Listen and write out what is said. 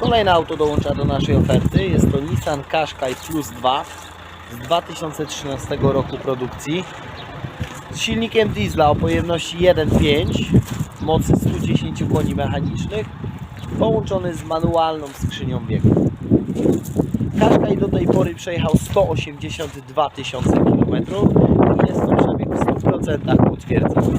Kolejne auto dołącza do naszej oferty. Jest to Nissan Qashqai Plus 2 z 2013 roku produkcji. Z silnikiem diesla o pojemności 1.5, mocy 110 koni mechanicznych, połączony z manualną skrzynią biegów. Qashqai do tej pory przejechał 182 tysiące i jest to przebieg w 100% potwierdzony.